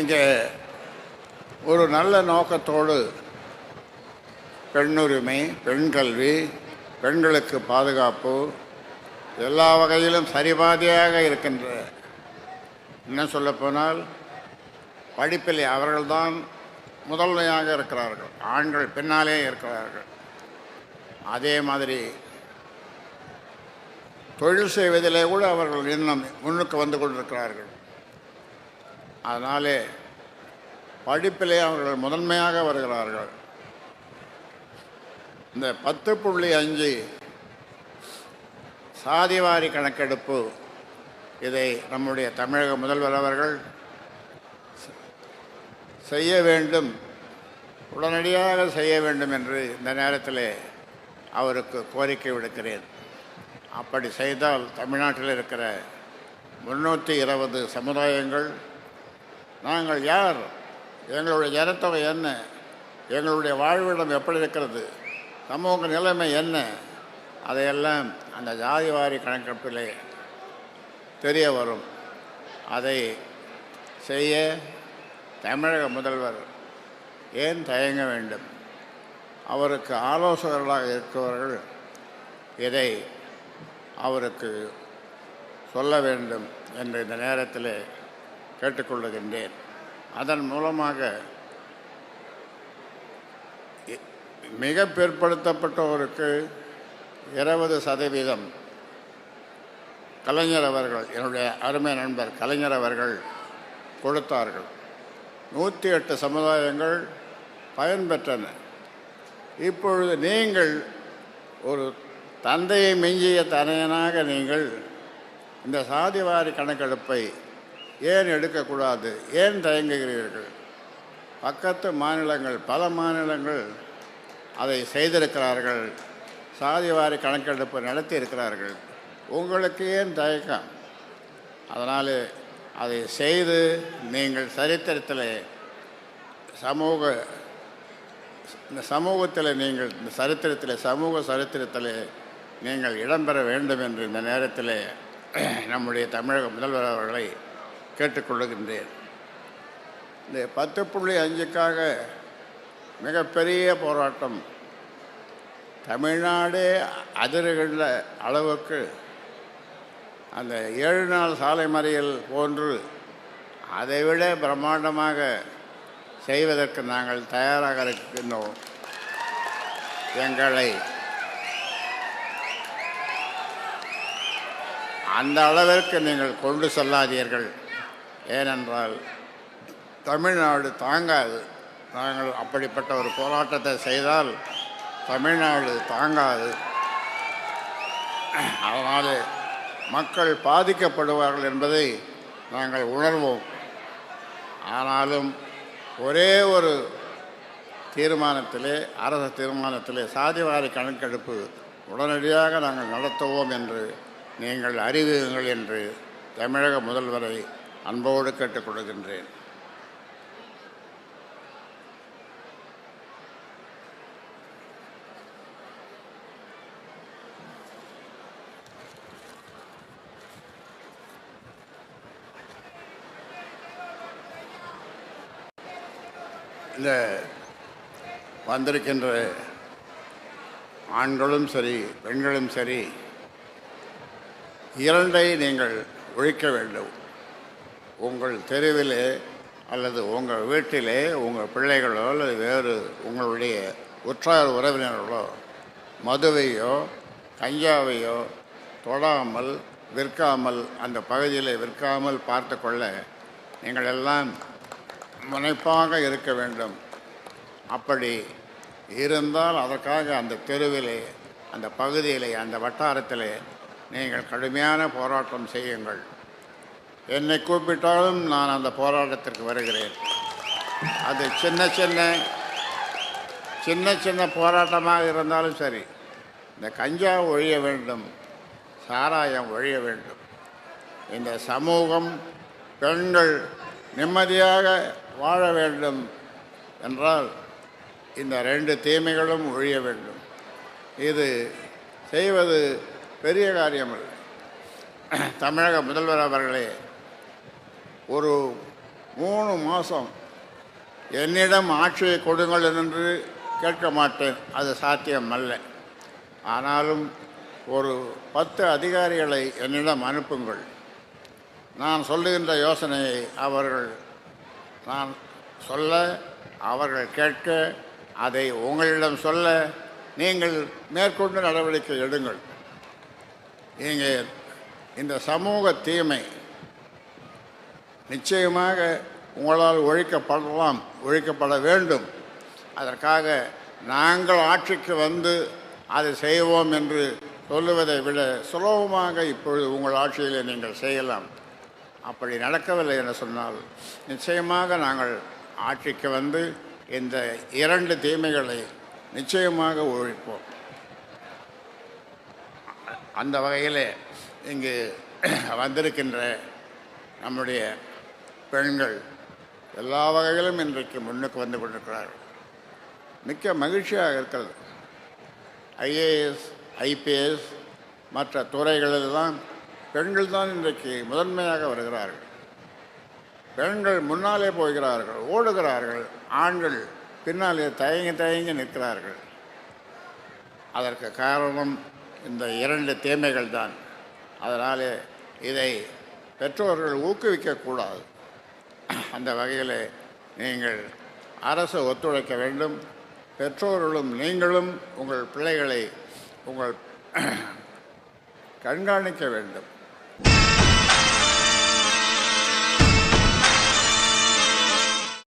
இங்கே ஒரு நல்ல நோக்கத்தோடு பெண்ணுரிமை பெண் கல்வி பெண்களுக்கு பாதுகாப்பு எல்லா வகையிலும் சரிபாதியாக இருக்கின்ற என்ன சொல்லப்போனால் படிப்பில் அவர்கள்தான் முதன்மையாக இருக்கிறார்கள். ஆண்கள் பின்னாலே இருக்கிறார்கள். அதே மாதிரி தொழில் செய்வதிலே கூட அவர்கள் இன்னும் முன்னுக்கு வந்து கொண்டிருக்கிறார்கள். அதனாலே படிப்பிலே அவர்கள் முதன்மையாக வருகிறார்கள். இந்த பத்து புள்ளி அஞ்சு சாதிவாரி கணக்கெடுப்பு இதை நம்முடைய தமிழக முதல்வர் அவர்கள் செய்ய வேண்டும் உடனடியாக செய்ய வேண்டும் என்று இந்த நேரத்தில் அவருக்கு கோரிக்கை விடுக்கிறேன். அப்படி செய்தால் தமிழ்நாட்டில் இருக்கிற முன்னூற்றி இருபது சமுதாயங்கள் நாங்கள் யார்? எங்களுடைய ஜனத்தொகை என்ன? எங்களுடைய வாழ்விடம் எப்படி இருக்கிறது? சமூக நிலைமை என்ன? அதையெல்லாம் அந்த ஜாதிவாரி கணக்கெடுப்பிலே தெரிய வரும். அதை செய்ய தமிழக முதல்வர் ஏன் தயங்க வேண்டும்? அவருக்கு ஆலோசகர்களாக இருக்கிறவர்கள் இதை அவருக்கு சொல்ல வேண்டும் என்று இந்த நேரத்தில் கேட்டுக்கொள்ளுகின்றேன். அதன் மூலமாக மிக பிற்படுத்தப்பட்டோருக்கு இருபது சதவீதம் கலைஞர் அவர்கள் என்னுடைய அருமை நண்பர் கலைஞர் அவர்கள் கொடுத்தார்கள். நூற்றி எட்டு சமுதாயங்கள் பயன்பெற்றன. இப்பொழுது நீங்கள் ஒரு தந்தையை மிஞ்சிய தனையனாக நீங்கள் இந்த சாதிவாரி கணக்கெடுப்பை ஏன் எடுக்கக்கூடாது? ஏன் தயங்குகிறீர்கள்? பக்கத்து மாநிலங்கள் பல மாநிலங்கள் அதை செய்திருக்கிறார்கள். சாதிவாரி கணக்கெடுப்பு நடத்தி இருக்கிறார்கள் உங்களுக்கு ஏன் தயக்கம்? அதனால் அதை செய்து நீங்கள் சரித்திரத்தில் சமூக இந்த சமூகத்தில் நீங்கள் இந்த சரித்திரத்தில் சமூக சரித்திரத்தில் நீங்கள் இடம்பெற வேண்டும் என்று இந்த நேரத்தில் நம்முடைய தமிழக முதல்வர் அவர்களை கேட்டுக்கொள்ளுகின்றேன். இந்த பத்து புள்ளி அஞ்சுக்காக மிகப்பெரிய போராட்டம். தமிழ்நாடே அதிர்கின்ற அளவுக்கு அந்த ஏழு நாள் சாலை மறியல் போன்று அதைவிட பிரம்மாண்டமாக செய்வதற்கு நாங்கள் தயாராக இருக்கின்றோம். எங்களை அந்த அளவிற்கு நீங்கள் கொண்டு செல்லாதீர்கள். ஏனென்றால் தமிழ்நாடு தாங்காது. நாங்கள் அப்படிப்பட்ட ஒரு போராட்டத்தை செய்தால் தமிழ்நாடு தாங்காது. அதனால் மக்கள் பாதிக்கப்படுவார்கள் என்பதை நாங்கள் உணர்வோம். ஆனாலும் ஒரே ஒரு தீர்மானத்திலே அரசு தீர்மானத்திலே சாதிவாரி கணக்கெடுப்பு உடனடியாக நாங்கள் நடத்துவோம் என்று நீங்கள் அறிவியுங்கள் என்று தமிழக முதல்வரை அன்போடு கேட்டுக்கொள்கின்றேன் இந்த வந்திருக்கின்ற ஆண்களும் சரி பெண்களும் சரி இரண்டை நீங்கள் ஒழிக்க வேண்டும். உங்கள் தெருவிலே அல்லது உங்கள் வீட்டிலே உங்கள் பிள்ளைகளோ அல்லது வேறு உங்களுடைய உற்றார் உறவினர்களோ மதுவையோ கஞ்சாவையோ தொடாமல் விற்காமல் அந்த பகுதியில் விற்காமல் பார்த்து கொள்ள நீங்கள் எல்லாம் முனைப்பாக இருக்க வேண்டும். அப்படி இருந்தால் அதற்காக அந்த தெருவிலே அந்த பகுதியிலே அந்த வட்டாரத்திலே நீங்கள் கடுமையான போராட்டம் செய்யுங்கள். என்னை கூப்பிட்டாலும் நான் அந்த போராட்டத்திற்கு வருகிறேன். அது சின்ன சின்ன சின்ன சின்ன போராட்டமாக இருந்தாலும் சரி இந்த கஞ்சா ஒழிய வேண்டும் சாராயம் ஒழிய வேண்டும். இந்த சமூகம் பெண்கள் நிம்மதியாக வாழ வேண்டும் என்றால் இந்த ரெண்டு தீமைகளும் ஒழிய வேண்டும். இது செய்வது பெரிய காரியமல்ல. தமிழக முதல்வர் அவர்களே ஒரு மூணு மாதம் என்னிடம் ஆட்சியை கொடுங்கள் என்று கேட்க மாட்டேன். அது சாத்தியம் அல்ல ஆனாலும் ஒரு பத்து அதிகாரிகளை என்னிடம் அனுப்புங்கள். நான் சொல்லுகின்ற யோசனையை அவர்கள் நான் சொல்ல அவர்கள் கேட்க அதை உங்களிடம் சொல்ல நீங்கள் மேற்கொண்டு நடவடிக்கை எடுங்கள். இங்கே இந்த சமூக தீமை நிச்சயமாக உங்களால் ஒழிக்கப்படலாம் ஒழிக்கப்பட வேண்டும். அதற்காக நாங்கள் ஆட்சிக்கு வந்து அதை செய்வோம் என்று சொல்லுவதை விட சுலபமாக இப்பொழுது உங்கள் ஆட்சியில் நீங்கள் செய்யலாம். அப்படி நடக்கவில்லை என சொன்னால் நிச்சயமாக நாங்கள் ஆட்சிக்கு வந்து இந்த இரண்டு தீமைகளை நிச்சயமாக ஒழிப்போம். அந்த வகையில் இங்கு வந்திருக்கின்ற நம்முடைய பெண்கள் எல்லா வகையிலும் இன்றைக்கு முன்னுக்கு வந்து கொண்டிருக்கிறார்கள். மிக்க மகிழ்ச்சியாக இருக்கிறது. ஐஏஎஸ் ஐபிஎஸ் மற்ற துறைகளில்தான் பெண்கள் தான் இன்றைக்கு முதன்மையாக வருகிறார்கள். பெண்கள் முன்னாலே போகிறார்கள் ஓடுகிறார்கள் ஆண்கள் பின்னாலே தயங்கி தயங்கி நிற்கிறார்கள். அதற்கு காரணம் இந்த இரண்டு தீமைகள் தான் அதனாலே இதை பெற்றோர்கள் ஊக்குவிக்கக்கூடாது. அந்த வகையில் நீங்கள் அரசு ஒத்துழைக்க வேண்டும். பெற்றோர்களும் நீங்களும் உங்கள் பிள்ளைகளை உங்கள் கண்காணிக்க வேண்டும்.